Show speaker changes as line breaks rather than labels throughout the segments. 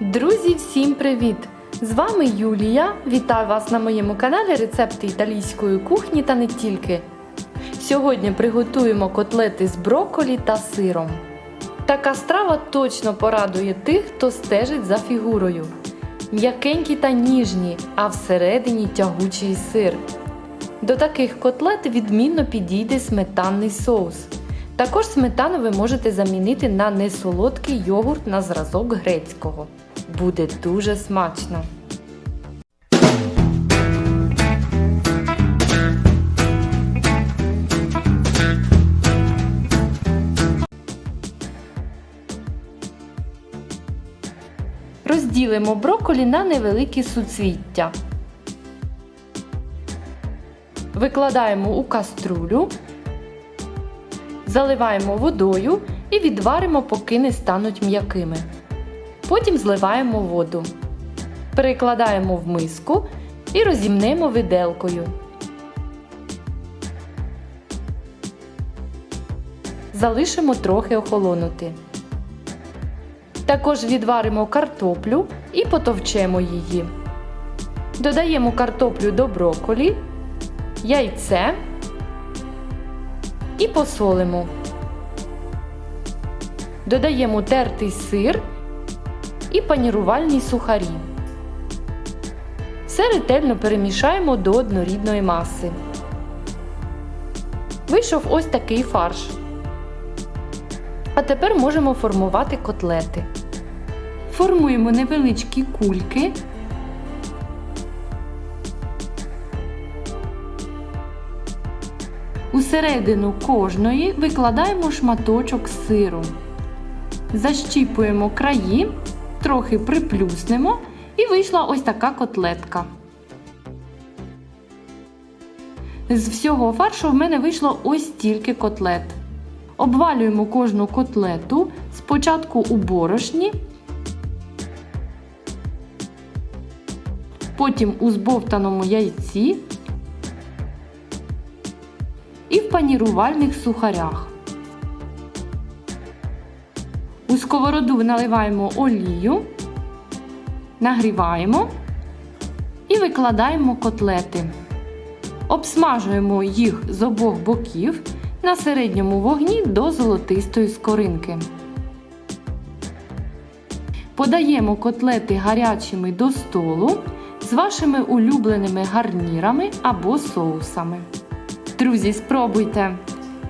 Друзі, всім привіт! З вами Юлія. Вітаю вас на моєму каналі Рецепти італійської кухні та не тільки. Сьогодні приготуємо котлети з брокколі та сиром. Така страва точно порадує тих, хто стежить за фігурою. М'якенькі та ніжні, а всередині тягучий сир. До таких котлет відмінно підійде сметанний соус. Також сметану ви можете замінити на несолодкий йогурт на зразок грецького. Буде дуже смачно. Розділимо брокколі на невеликі суцвіття. Викладаємо у каструлю, заливаємо водою і відваримо, поки не стануть м'якими. Потім зливаємо воду. Перекладаємо в миску і розімнемо виделкою. Залишимо трохи охолонути. Також відваримо картоплю і потовчемо її. Додаємо картоплю до брокколі, яйце і посолимо. Додаємо тертий сир і панірувальні сухарі. Все ретельно перемішаємо до однорідної маси. Вийшов ось такий фарш. А тепер можемо формувати котлети. Формуємо невеличкі кульки. Усередину кожної викладаємо шматочок сиру. Защіпуємо краї, трохи приплюснемо і вийшла ось така котлетка. З всього фаршу в мене вийшло ось стільки котлет. Обвалюємо кожну котлету спочатку у борошні, потім у збовтаному яйці і в панірувальних сухарях. Сковороду наливаємо олію, нагріваємо і викладаємо котлети. Обсмажуємо їх з обох боків на середньому вогні до золотистої скоринки. Подаємо котлети гарячими до столу з вашими улюбленими гарнірами або соусами. Друзі, спробуйте!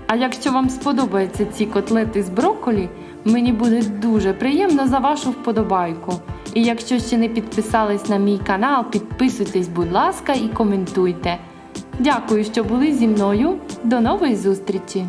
А якщо вам сподобаються ці котлети з брокколі, мені буде дуже приємно за вашу вподобайку. І якщо ще не підписались на мій канал, підписуйтесь, будь ласка, і коментуйте. Дякую, що були зі мною. До нової зустрічі!